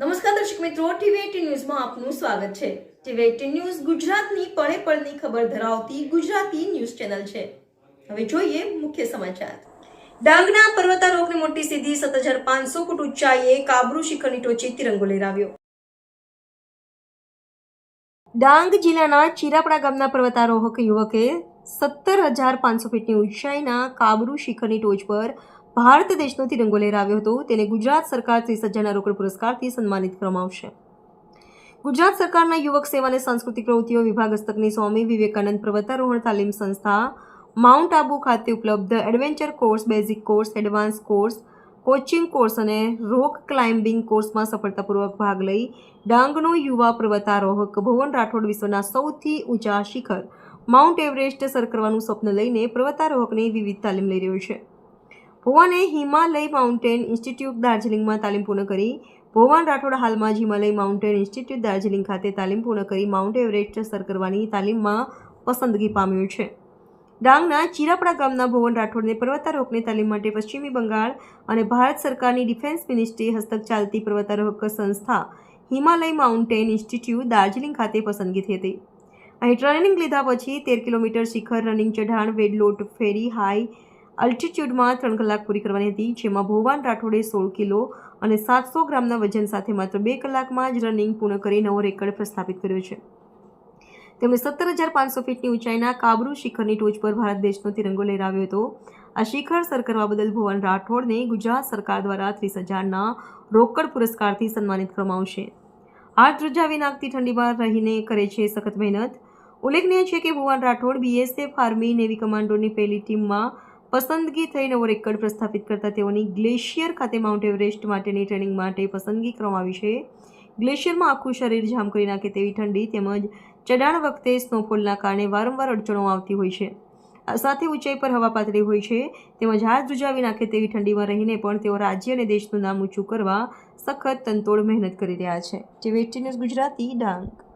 નમસ્કાર દર્શક મિત્રો ટીવી ન્યૂઝમાં આપનું સ્વાગત છે. ટીવી ન્યૂઝ ગુજરાતની પળે પળની ખબર ધરાવતી ગુજરાતી ન્યૂઝ ચેનલ છે. હવે જોઈએ મુખ્ય સમાચાર. ડાંગના પર્વતારોહકની મોટી સિદ્ધિ સત્ત હજાર પાંચસો ફૂટ ઊંચાઈએ કાબરૂ શિખરની ટોચે તિરંગો લહેરાવ્યો. ડાંગ જિલ્લાના ચીરાપડા ગામના પર્વતારોહક યુવકે સત્તર હજાર પાંચસો ફીટની ઊંચાઈના કાબરૂ શિખરની ટોચ પર ભારત દેશનો તિરંગો લહેરાવ્યો હતો. તેને ગુજરાત સરકાર ત્રીસ હજારના રોકડ પુરસ્કારથી સન્માનિત કરવામાં આવશે. ગુજરાત સરકારના યુવક સેવા અને સાંસ્કૃતિક પ્રવૃત્તિઓ વિભાગ હસ્તકની સ્વામી વિવેકાનંદ પર્વતારોહણ તાલીમ સંસ્થા, માઉન્ટ આબુ ખાતે ઉપલબ્ધ adventure course, basic course, advance course, coaching course અને રોક ક્લાઇમ્બિંગ કોર્સમાં સફળતાપૂર્વક ભાગ લઈ ડાંગનો યુવા પર્વતારોહક ભુવન રાઠોડ વિશ્વના સૌથી ઊંચા શિખર માઉન્ટ એવરેસ્ટ સર કરવાનું સ્વપ્ન લઈને પર્વતારોહકની વિવિધ તાલીમ લઈ રહ્યો છે. ભુવને હિમાલય માઉન્ટેન ઇન્સ્ટિટ્યૂટ દાર્જિલિંગમાં તાલીમ પૂર્ણ કરી. ભુવન રાઠોડ હાલમાં જ હિમાલય માઉન્ટેન ઇન્સ્ટિટ્યૂટ દાર્જિલિંગ ખાતે તાલીમ પૂર્ણ કરી માઉન્ટ એવરેસ્ટ સર કરવાની તાલીમમાં પસંદગી પામ્યું છે. ડાંગના ચિરાપડા ગામના ભુવન રાઠોડને પર્વતારોહકની તાલીમ માટે પશ્ચિમી બંગાળ અને ભારત સરકારની ડિફેન્સ મિનિસ્ટ્રી હસ્તક ચાલતી પર્વતારોહક સંસ્થા હિમાલય માઉન્ટેન ઇન્સ્ટિટ્યૂટ દાર્જિલિંગ ખાતે પસંદગી થઈ હતી. અહીં ટ્રેનિંગ લીધા પછી તેર કિલોમીટર શિખર, રનિંગ ચઢાણ, વેડલોટ ફેરી, હાઈ અલ્ટિટ્યૂડમાં ત્રણ કલાક પૂરી કરવાની હતી, જેમાં ભવાન રાઠોડે સોળ કિલો અને સાતસો ગ્રામના વજન સાથે માત્ર બે કલાકમાં જ રનિંગ પૂર્ણ કરી નવો રેકર્ડ પ્રસ્થાપિત કર્યો છે. તેમણે સત્તર હજાર પાંચસો ફીટની ઊંચાઈના કાબરૂ શિખરની ટોચ પર ભારત દેશનો તિરંગો લહેરાવ્યો હતો. આ શિખર સર કરવા બદલ ભુવન રાઠોડને ગુજરાત સરકાર દ્વારા ત્રીસ હજારના રોકડ પુરસ્કારથી સન્માનિત કરવામાં આવશે. હાથ ધ્રુજાવી નાખતી ઠંડીમાં રહીને કરે છે સખત મહેનત. ઉલ્લેખનીય છે કે Bhuvan Rathod BSF army navy કમાન્ડોની પહેલી ટીમમાં પસંદગી થઈ નવો રેકર્ડ પ્રસ્થાપિત કરતા તેઓની ગ્લેશિયર ખાતે માઉન્ટ એવરેસ્ટ માટેની ટ્રેનિંગ માટે પસંદગી કરવામાં આવી છે. ગ્લેશિયરમાં આખું શરીર જામ કરી નાખે તેવી ઠંડી તેમજ ચઢાણ વખતે સ્નોફોલના કારણે વારંવાર અડચણો આવતી હોય છે. સાથે ઊંચાઈ પર હવા પાતળી હોય છે તેમજ હાથ ધ્રુજાવી નાખે તેવી ઠંડીમાં રહીને પણ તેઓ રાજ્ય અને દેશનું નામ ઊંચું કરવા સખત તનતોડ મહેનત કરી રહ્યા છે. TV news Gujarati Dang.